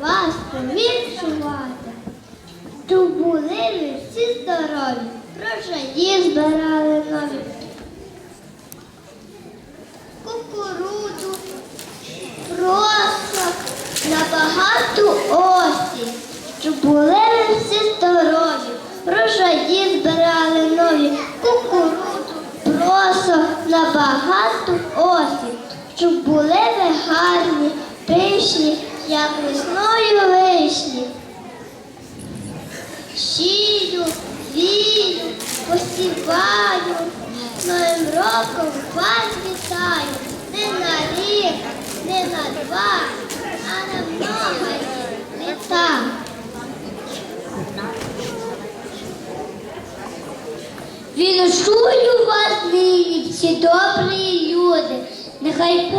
вас повіншувати. Щоб були ви всі здорові, врожаї збирали нові. Кукурудзу, просто на багату осінь, щоб були всі здорові, врожаї збирали нові, кукурудзу, просто на багату осінь, щоб були ви гарні, пишні, як весною вишні. Сію, вію, посіваю, новим роком вас вітаю, не на рік, не на два, а на много літа. Віношую вас нині, всі добрі люди, нехай з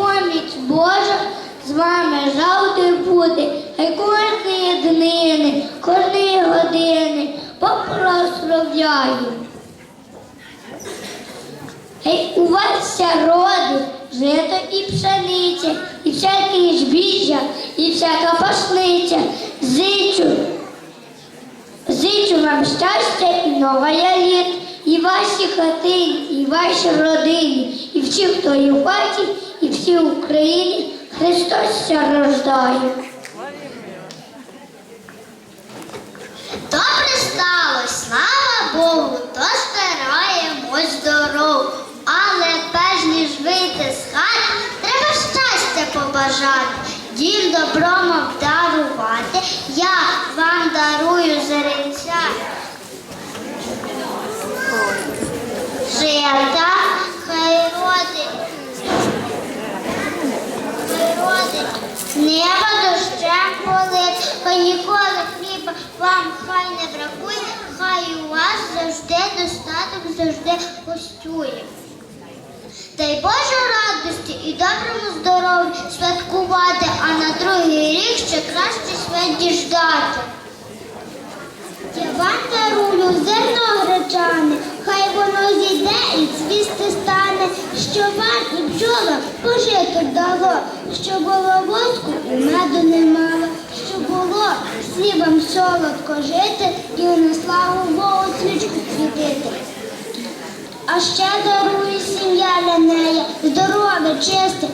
вами завжди буде, хай кожної днини, кожної години попрославляю. Хай у вас вся роди, жито і пшениця, і всяке збіжжя, і всяка пашниця. Зичу, зичу вам щастя і новая літ, і ваші хатині, і ваші родині, і всі, хто є в хаті, і всі в Україні, Христос ся рождає. Добре сталося, слава Богу, то стараємось здоров. Але перш ніж вийти з хати, треба щастя побажати, дім добром обдарувати. Я вам дарую зеренця. Жита, хай родить, хай родить, небо дощем полить, хай ніколи хліба вам хай не бракує, хай у вас завжди достаток завжди гостює. Дай Боже радості і доброму здоров'ю святкувати, а на другий рік ще краще свят діждати. Я вам дарую зерно гречане, хай воно зійде і цвісти стане, що вам і бджолам пожити дало, що було воску і меду немало, що було вам солодко жити і на славу Богу свічку світити. А ще дарує сім'я для неї, здорове, чисте,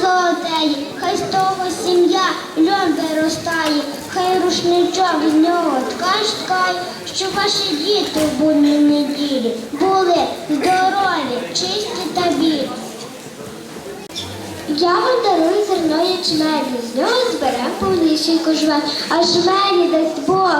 золотеє, хай з того сім'я льон виростає, хай рушничок з нього ткань ткає, щоб ваші діти в будні неділі були здорові, чисті та Я вам дарую зерно ячмені, з нього зберемо повнішенько жвен, а жмені дасть Бог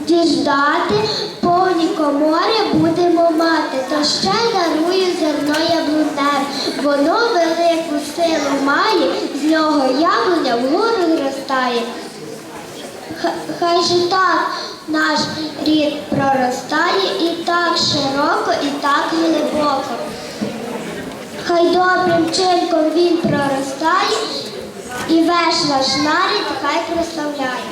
діждати, повні комори будемо мати, та ще дарую зерно яблуневе. Воно велику силу має, з нього яблуня вгору зростає. Хай же так наш рід проростає і так широко, і так глибоко. Хай добрим чинком він проростає, і весь наш нарід хай прославляє.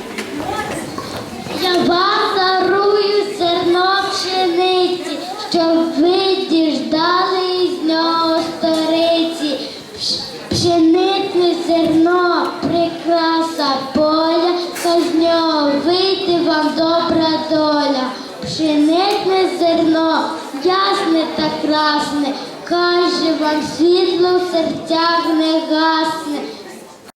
Я вам дарую зерно пшениці, щоб ви діждали із нього сториці. Пш- зерно, прикраса поля, хай з нього вийде вам добра доля. Пшеничне зерно, ясне та красне, каже вам світло в не гасне.